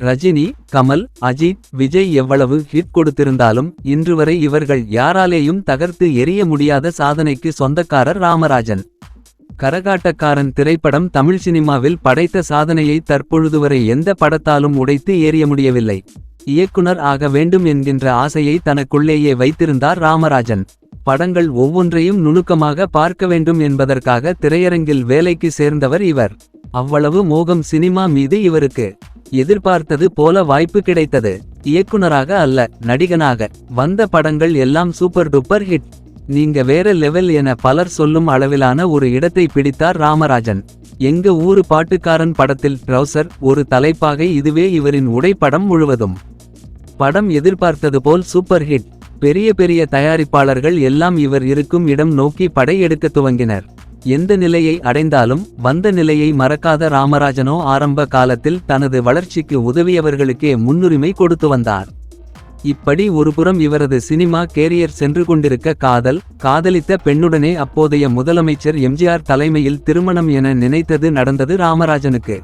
ரஜினி கமல் அஜித் விஜய் எவ்வளவு ஹிட் கொடுத்திருந்தாலும் இன்று வரை இவர்கள் யாராலேயும் தகர்த்து எரிய முடியாத சாதனைக்கு சொந்தக்காரர் ராமராஜன். கரகாட்டக்காரன் திரைப்படம் தமிழ் சினிமாவில் படைத்த சாதனையை தற்பொழுது வரை எந்த படத்தாலும் உடைத்து ஏறிய முடியவில்லை. இயக்குனர் ஆக வேண்டும் என்கின்ற ஆசையை தனக்குள்ளேயே வைத்திருந்தார் ராமராஜன். படங்கள் ஒவ்வொன்றையும் நுணுக்கமாக பார்க்க வேண்டும் என்பதற்காக திரையரங்கில் வேலைக்கு சேர்ந்தவர் இவர். அவ்வளவு மோகம் சினிமா மீது இவருக்கு. எதிர்பார்த்தது போல வாய்ப்பு கிடைத்தது. இயக்குனராக அல்ல நடிகனாக. வந்த படங்கள் எல்லாம் சூப்பர் டூப்பர் ஹிட். நீங்க வேற லெவல் என பலர் சொல்லும் அளவிலான ஒரு இடத்தை பிடித்தார் ராமராஜன். எங்க ஊரு பாட்டுக்காரன் படத்தில் ட்ரௌசர் ஒரு தலைப்பாகை இதுவே இவரின் உடைப்படம் முழுவதும். படம் எதிர்பார்த்தது போல் சூப்பர் ஹிட். பெரிய பெரிய தயாரிப்பாளர்கள் எல்லாம் இவர் இருக்கும் இடம் நோக்கி படை எடுக்க துவங்கினர். எந்த நிலையை அடைந்தாலும் வந்த நிலையை மறக்காத ராமராஜனோ ஆரம்ப காலத்தில் தனது வளர்ச்சிக்கு உதவியவர்களுக்கே முன்னுரிமை கொடுத்து வந்தார். இப்படி ஒருபுறம் இவரது சினிமா கேரியர் சென்று கொண்டிருக்க காதல் காதலித்த பெண்ணுடனே அப்போதைய முதலமைச்சர் எம்ஜிஆர் தலைமையில் திருமணம் என நினைத்தது நடந்தது ராமராஜனுக்கு.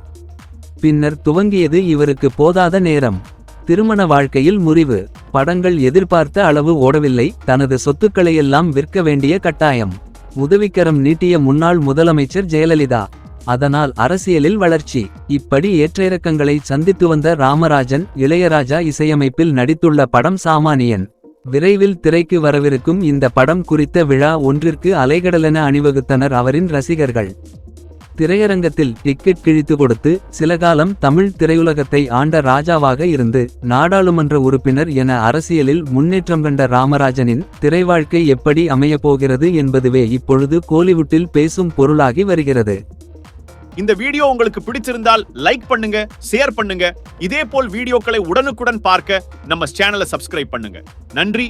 பின்னர் துவங்கியது இவருக்கு போதாத நேரம். திருமண வாழ்க்கையில் முறிவு. படங்கள் எதிர்பார்த்த அளவு ஓடவில்லை. தனது சொத்துக்களையெல்லாம் விற்க வேண்டிய கட்டாயம். உதவிக்கரம் நீட்டிய முன்னாள் முதலமைச்சர் ஜெயலலிதா. அதனால் அரசியலில் வளர்ச்சி. இப்படி ஏற்றிறக்கங்களை சந்தித்து வந்த ராமராஜன் இளையராஜா இசையமைப்பில் நடித்துள்ள படம் சாமானியன். விரைவில் திரைக்கு வரவிருக்கும் இந்த படம் குறித்த விழா ஒன்றிற்கு அலைகடலென அணிவகுத்தனர் அவரின் ரசிகர்கள். திரையரங்கத்தில் டிக்கெட் கிழித்து கொடுத்து சில காலம் தமிழ் திரையுலகத்தை ஆண்ட ராஜாவாக இருந்து நாடாளுமன்ற உறுப்பினர் என அரசியலில் முன்னேற்றம் கண்ட ராமராஜனின் திரைவாழ்க்கை எப்படி அமையப்போகிறது என்பதுவே இப்பொழுது கோலிவுட்டில் பேசும் பொருளாகி வருகிறது. இந்த வீடியோ உங்களுக்கு பிடிச்சிருந்தால் லைக் பண்ணுங்க ஷேர் பண்ணுங்க. இதே போல் வீடியோக்களை உடனுக்குடன் பார்க்க நம்ம சேனலை சப்ஸ்கிரைப் பண்ணுங்க. நன்றி.